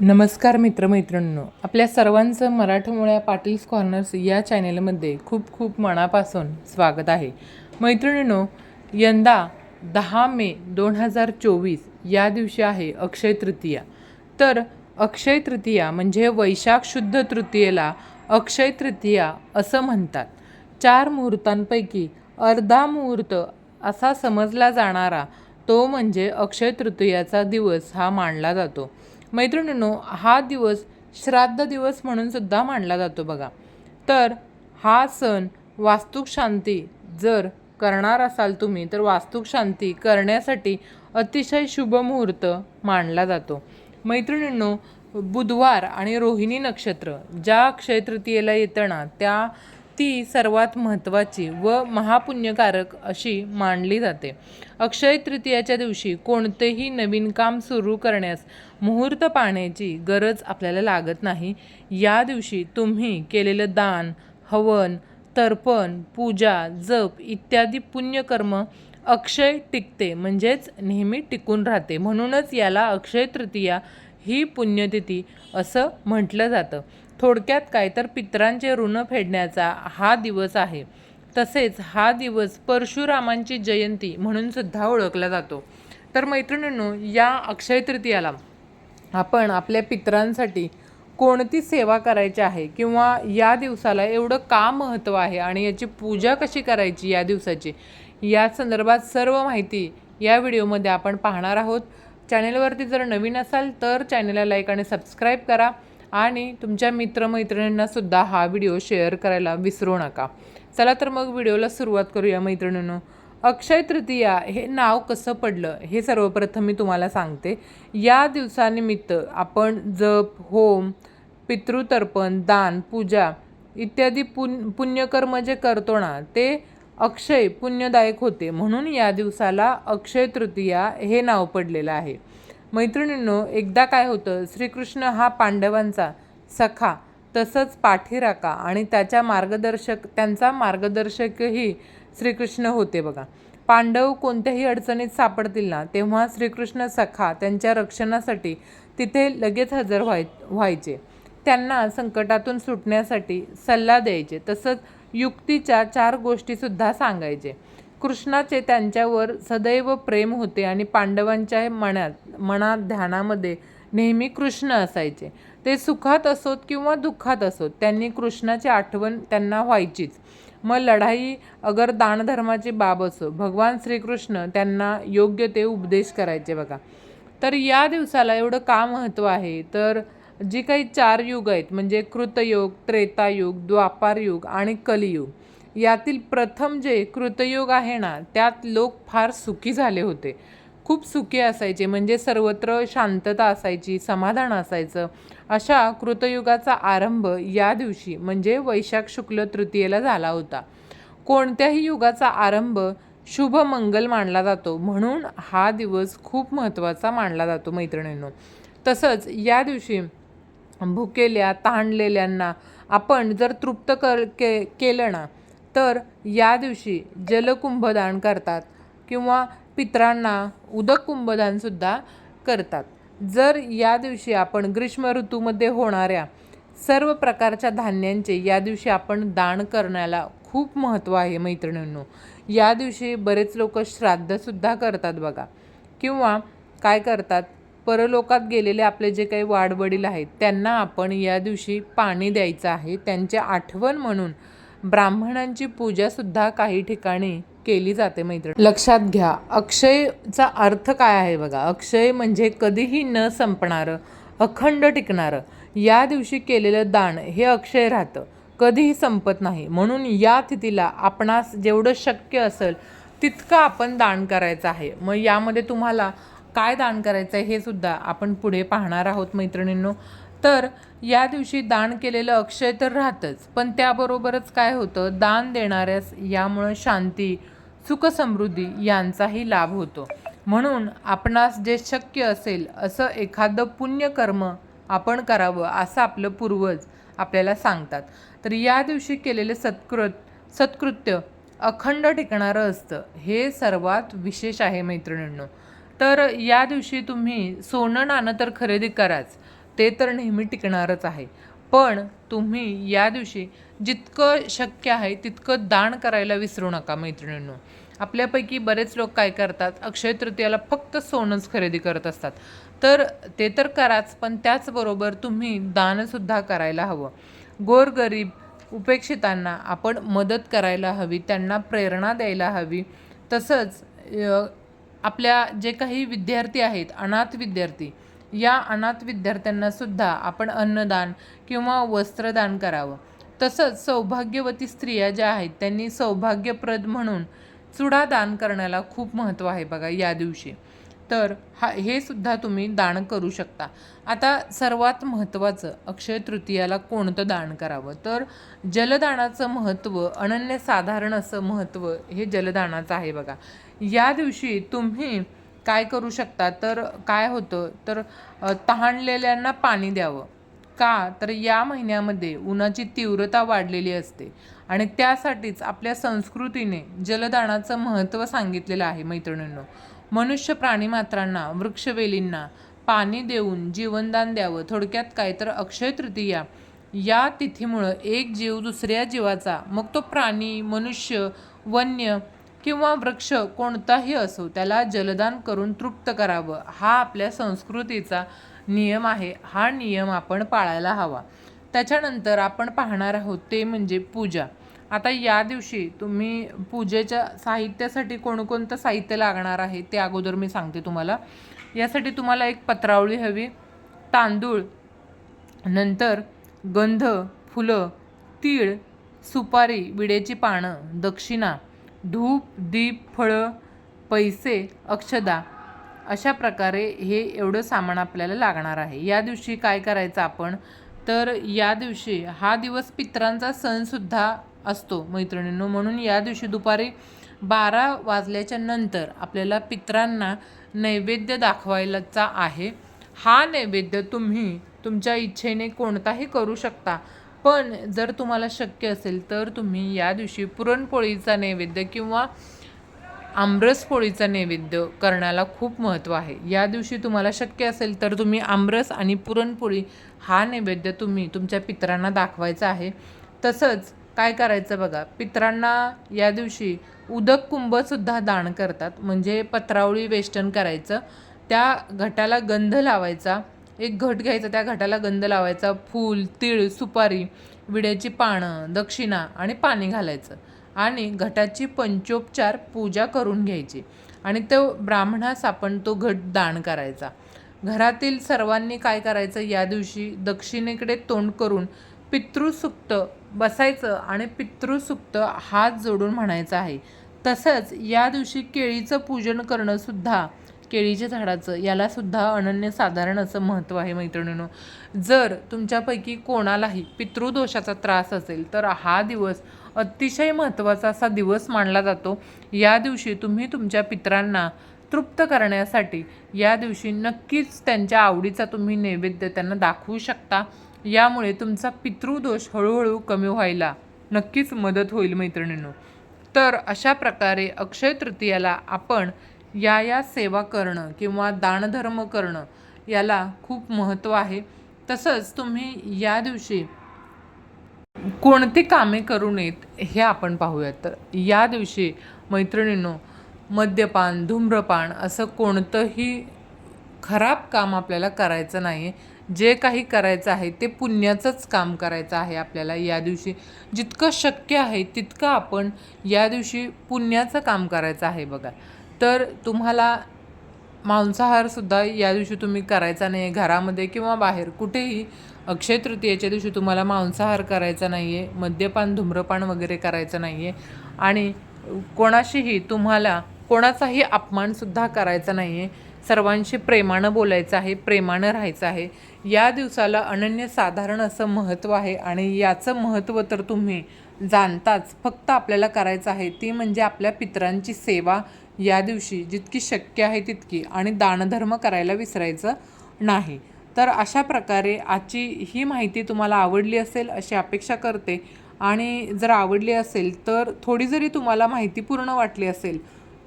नमस्कार मित्रमैत्रिणींनो. आपल्या सर्वांचं मराठमोळ्या पाटील्स कॉर्नर्स या चॅनेलमध्ये खूप खूप मनापासून स्वागत आहे. मैत्रिणींनो यंदा दहा मे दोन हजार चोवीस या दिवशी आहे अक्षय तृतीया. तर अक्षय तृतीया म्हणजे वैशाख शुद्ध तृतीयेला अक्षय तृतीया असं म्हणतात. चार मुहूर्तांपैकी अर्धा मुहूर्त असा समजला जाणारा तो म्हणजे अक्षय तृतीयाचा दिवस हा मानला जातो. मैत्रिणींनो हा दिवस श्राद्ध दिवस म्हणून सुद्धा मानला जातो बघा. तर हा सण वास्तुक शांती जर करणार असाल तुम्ही तर वास्तुक शांती करण्यासाठी अतिशय शुभ मुहूर्त मानला जातो. मैत्रिणींनो बुधवार आणि रोहिणी नक्षत्र ज्या अक्षय तृतीयेला येतं ना त्या ती सर्वात महत्त्वाची व महापुण्यकारक अशी मानली जाते. अक्षय तृतीयाच्या दिवशी कोणतेही नवीन काम सुरू करण्यास मुहूर्त पाहण्याची गरज आपल्याला लागत नाही. या दिवशी तुम्ही केलेलं दान हवन तर्पण पूजा जप इत्यादी पुण्यकर्म अक्षय टिकते म्हणजेच नेहमी टिकून राहते. म्हणूनच याला अक्षय तृतीया ही पुण्यतिथी असं म्हटलं जातं. थोडक्यात काय तर पितरांचे ऋण फेडण्याचा हा दिवस आहे. तसेच हा दिवस परशुरामांची जयंती म्हणून सुद्धा ओळखला जातो. तर मैत्रिणींनो या अक्षय तृतीयाला आपण आपल्या पितरांसाठी कोणती सेवा करायची आहे किंवा या दिवसाला एवढं का महत्त्व आहे आणि याची पूजा कशी करायची या दिवसाची या संदर्भात सर्व माहिती या व्हिडिओमध्ये आपण पाहणार आहोत. चॅनेलवरती जर नवीन असाल तर चॅनेलला लाईक आणि सबस्क्राईब करा. आणि तुमच्या मित्रमैत्रिणींनासुद्धा हा व्हिडिओ शेअर करायला विसरू नका. चला तर मग व्हिडिओला सुरुवात करूया मैत्रिणींनो. अक्षय तृतीया हे नाव कसं पडलं? हे सर्वप्रथम मी तुम्हाला सांगते. या दिवसानिमित्त आपण जप होम पितृतर्पण दान पूजा इत्यादी पुण्य पुण्यकर्म जे करतो ना ते अक्षय पुण्यदायक होते. म्हणून या दिवसाला अक्षय तृतीया हे नाव पडलेलं आहे. मैत्रिणींनो एकदा काय होतं श्रीकृष्ण हा पांडवांचा सखा तसंच पाठीराका आणि त्याच्या मार्गदर्शक त्यांचा मार्गदर्शकही श्रीकृष्ण होते बघा. पांडव कोणत्याही अडचणीत सापडतील ना तेव्हा श्रीकृष्ण सखा त्यांच्या रक्षणासाठी तिथे लगेच हजर व्हाय व्हायचे. त्यांना संकटातून सुटण्यासाठी सल्ला द्यायचे. तसंच युक्तीच्या चार गोष्टीसुद्धा सांगायचे. कृष्णाचे त्यांच्यावर सदैव प्रेम होते आणि पांडवांच्या मनात मनात ध्यानामध्ये नेहमी कृष्ण असायचे. ते सुखात असोत किंवा दुःखात असोत त्यांनी कृष्णाची आठवण त्यांना व्हायचीच. मग लढाई अगर दानधर्माची बाब असो भगवान श्रीकृष्ण त्यांना योग्य ते उपदेश करायचे बघा. तर या दिवसाला एवढं का महत्त्व आहे? तर जी काही चार युग आहेत म्हणजे कृतयुग त्रेतायुग द्वापारयुग आणि कलियुग यातील प्रथम जे कृतयुग आहे ना त्यात लोक फार सुखी झाले होते. खूप सुखी असायचे म्हणजे सर्वत्र शांतता असायची समाधान असायचं. अशा कृतयुगाचा आरंभ या दिवशी म्हणजे वैशाख शुक्ल तृतीयेला झाला होता. कोणत्याही युगाचा आरंभ शुभ मंगल मानला जातो म्हणून हा दिवस खूप महत्त्वाचा मानला जातो मैत्रिणींनो. तसंच या दिवशी भुकेल्या ताणलेल्यांना आपण जर तृप्त कर के केलं ना तर या दिवशी जलकुंभदान करतात किंवा पित्रांना उदक कुंभदानसुद्धा करतात. जर या दिवशी आपण ग्रीष्म ऋतूमध्ये होणाऱ्या सर्व प्रकारच्या धान्यांचे या दिवशी आपण दान करण्याला खूप महत्त्व आहे मैत्रिणींनो. या दिवशी बरेच लोक श्राद्धसुद्धा करतात बघा. किंवा काय करतात? परलोकात गेलेले आपले जे काही वाडवडील आहेत त्यांना आपण या दिवशी पाणी द्यायचं आहे त्यांची आठवण म्हणून ब्राह्मणांची पूजासुद्धा काही ठिकाणी केली जाते मैत्रीण. लक्षात घ्या अक्षयचा अर्थ काय आहे बघा. अक्षय म्हणजे कधीही न संपणारं अखंड टिकणारं. या दिवशी केलेलं दान हे अक्षय राहतं. कधीही संपत नाही. म्हणून या तिथीला आपणास जेवढं शक्य असेल तितकं आपण दान करायचं आहे. मग यामध्ये तुम्हाला काय दान करायचं आहे हे सुद्धा आपण पुढे पाहणार आहोत मैत्रिणींनो. तर या दिवशी दान केलेलं अक्षय तर राहतंच पण त्याबरोबरच काय होतं? दान देणाऱ्यास यामुळं शांती सुखसमृद्धी यांचाही लाभ होतो. म्हणून आपणास जे शक्य असेल असं एखादं पुण्यकर्म आपण करावं असं आपलं पूर्वज आपल्याला सांगतात. तर या दिवशी केलेले सत्कृत सत्कृत्य अखंड टिकणारं असतं. हे सर्वात विशेष आहे मैत्रिणींनो. तर या दिवशी तुम्ही सोनं नाणं तर खरेदी कराच. ते तर नेहमी टिकणारच आहे. पण तुम्ही या दिवशी जितकं शक्य आहे तितकं दान करायला विसरू नका मैत्रिणींनो. आपल्यापैकी बरेच लोक काय करतात अक्षय तृतीयाला फक्त सोनंच खरेदी करत असतात. तर ते तर कराच पण त्याचबरोबर तुम्ही दानसुद्धा करायला हवं. गोरगरीब उपेक्षितांना आपण मदत करायला हवी त्यांना प्रेरणा द्यायला हवी. तसंच आपल्या जे काही विद्यार्थी आहेत अनाथ विद्यार्थी या अनाथ विद्यार्थ्यांना सुद्धा आपण अन्नदान किंवा वस्त्रदान करावं. तसंच सौभाग्यवती स्त्रिया ज्या आहेत त्यांनी सौभाग्यप्रद म्हणून चुडा दान करण्याला खूप महत्त्व आहे बघा या दिवशी. तर हा हे सुद्धा तुम्ही दान करू शकता. आता सर्वात महत्त्वाचं अक्षय तृतीयाला कोणतं दान करावं? तर जलदानाचं महत्त्व अनन्यसाधारण असं महत्त्व हे जलदानाचं आहे बघा. या दिवशी तुम्ही काय करू शकता? तर काय होतं? तर तहानलेल्यांना पाणी द्यावं. का? तर या महिन्यामध्ये उन्हाची तीव्रता वाढलेली असते आणि त्यासाठीच आपल्या संस्कृतीने जलदानाचं महत्त्व सांगितलेलं आहे मैत्रिणींनो. मनुष्य प्राणीमात्रांना वृक्षवेलींना पाणी देऊन जीवनदान द्यावं. थोडक्यात काय? तर अक्षय तृतीया या तिथीमुळं एक जीव दुसऱ्या जीवाचा मग तो प्राणी मनुष्य वन्य किंवा वृक्ष कोणताही असो त्याला जलदान करून तृप्त करावं. हा आपल्या संस्कृतीचा नियम आहे. हा नियम आपण पाळायला हवा. त्याच्यानंतर आपण पाहणार आहोत ते म्हणजे पूजा. आता या दिवशी तुम्ही पूजेच्या साहित्यासाठी कोणकोणतं साहित्य लागणार आहे ते अगोदर मी सांगते तुम्हाला. यासाठी तुम्हाला एक पत्रावळी हवी. तांदूळ नंतर गंध फुलं तीळ सुपारी विड्याची पानं दक्षिणा धूप दीप फळं पैसे अक्षदा अशा प्रकारे हे एवढं सामान आपल्याला लागणार आहे. या दिवशी काय करायचं आपण? तर या दिवशी हा दिवस पित्रांचा सणसुद्धा असतो मैत्रिणींनो. म्हणून या दिवशी दुपारी बारा वाजल्याच्या नंतर आपल्याला पित्रांना नैवेद्य दाखवायलाचा आहे. हा नैवेद्य तुम्ही तुमच्या इच्छेने कोणताही करू शकता. पण जर तुम्हाला शक्य असेल तर तुम्ही या दिवशी पुरणपोळीचा नैवेद्य किंवा आमरस पोळीचा नैवेद्य करण्याला खूप महत्त्व आहे. या दिवशी तुम्हाला शक्य असेल तर तुम्ही आमरस आणि पुरणपोळी हा नैवेद्य तुम्ही तुमच्या पित्रांना दाखवायचा आहे. तसंच काय करायचं बघा पितरांना या दिवशी उदक कुंभसुद्धा दान करतात. म्हणजे पत्रावळी वेष्टन करायचं. त्या घटाला गंध लावायचा. एक घट घ्यायचा त्या घटाला गंध लावायचा फूल तीळ सुपारी विड्याची पानं दक्षिणा आणि पाणी घालायचं. आणि घटाची पंचोपचार पूजा करून घ्यायची. आणि तो ब्राह्मणास आपण तो घट दान करायचा. घरातील सर्वांनी काय करायचं? या दिवशी दक्षिणेकडे तोंड करून पितृसुक्त बसायचं आणि पितृसुक्त हात जोडून म्हणायचं आहे. तसंच या दिवशी केळीचं पूजन करणंसुद्धा केळीच्या झाडाचं यालासुद्धा अनन्यसाधारण असं महत्त्व आहे मैत्रिणींनो. जर तुमच्यापैकी कोणालाही पितृदोषाचा त्रास असेल तर हा दिवस अतिशय महत्त्वाचा असा दिवस मानला जातो. या दिवशी तुम्ही तुमच्या पितरांना तृप्त करण्यासाठी या दिवशी नक्कीच त्यांच्या आवडीचा तुम्ही नैवेद्य त्यांना दाखवू शकता. यामुळे तुमचा पितृदोष हळूहळू कमी व्हायला नक्कीच मदत होईल मैत्रिणींनो. तर अशा प्रकारे अक्षय तृतीयाला आपण या या सेवा करणं किंवा दानधर्म करणं याला खूप महत्त्व आहे. तसंच तुम्ही या दिवशी कोणती कामे करू नयेत हे आपण पाहूयात. तर या दिवशी मैत्रिणींनो मद्यपान धूम्रपान असं कोणतंही खराब काम आपल्याला करायचं नाही जे काही करायचं आहे ते पुण्याचंच काम करायचं आहे आपल्याला या दिवशी. जितकं शक्य आहे तितकं आपण या दिवशी पुण्याचं काम करायचं आहे बघा. तर तुम्हाला मांसाहारसुद्धा या दिवशी तुम्ही करायचा नाही आहे घरामध्ये किंवा बाहेर. कुठेही अक्षय तृतीयेच्या दिवशी तुम्हाला मांसाहार करायचा नाही आहे मद्यपान धूम्रपान वगैरे करायचं नाही आहे आणि कोणाशीही तुम्हाला कोणाचाही अपमानसुद्धा करायचा नाही आहे सर्वांशी प्रेमानं बोलायचं आहे प्रेमानं राहायचं आहे. या दिवसाला अनन्यसाधारण असं महत्त्व आहे आणि याचं महत्त्व तर तुम्ही जाणताच फक्त आपल्याला करायचं आहे. ती म्हणजे आपल्या पितरांची सेवा या दिवशी जितकी शक्य आहे तितकी आणि दानधर्म करायला विसरायचं नाही. तर अशा प्रकारे आजची ही माहिती तुम्हाला आवडली असेल अशी अपेक्षा करते. आणि जर आवडली असेल तर थोडी जरी तुम्हाला माहितीपूर्ण वाटली असेल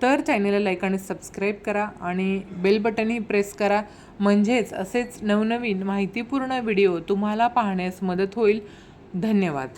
तर चॅनेलला लाईक आणि सबस्क्राईब करा आणि बेल बटनही प्रेस करा. म्हणजेच असेच नवनवीन माहितीपूर्ण व्हिडिओ तुम्हाला पाहण्यास मदत होईल. धन्यवाद.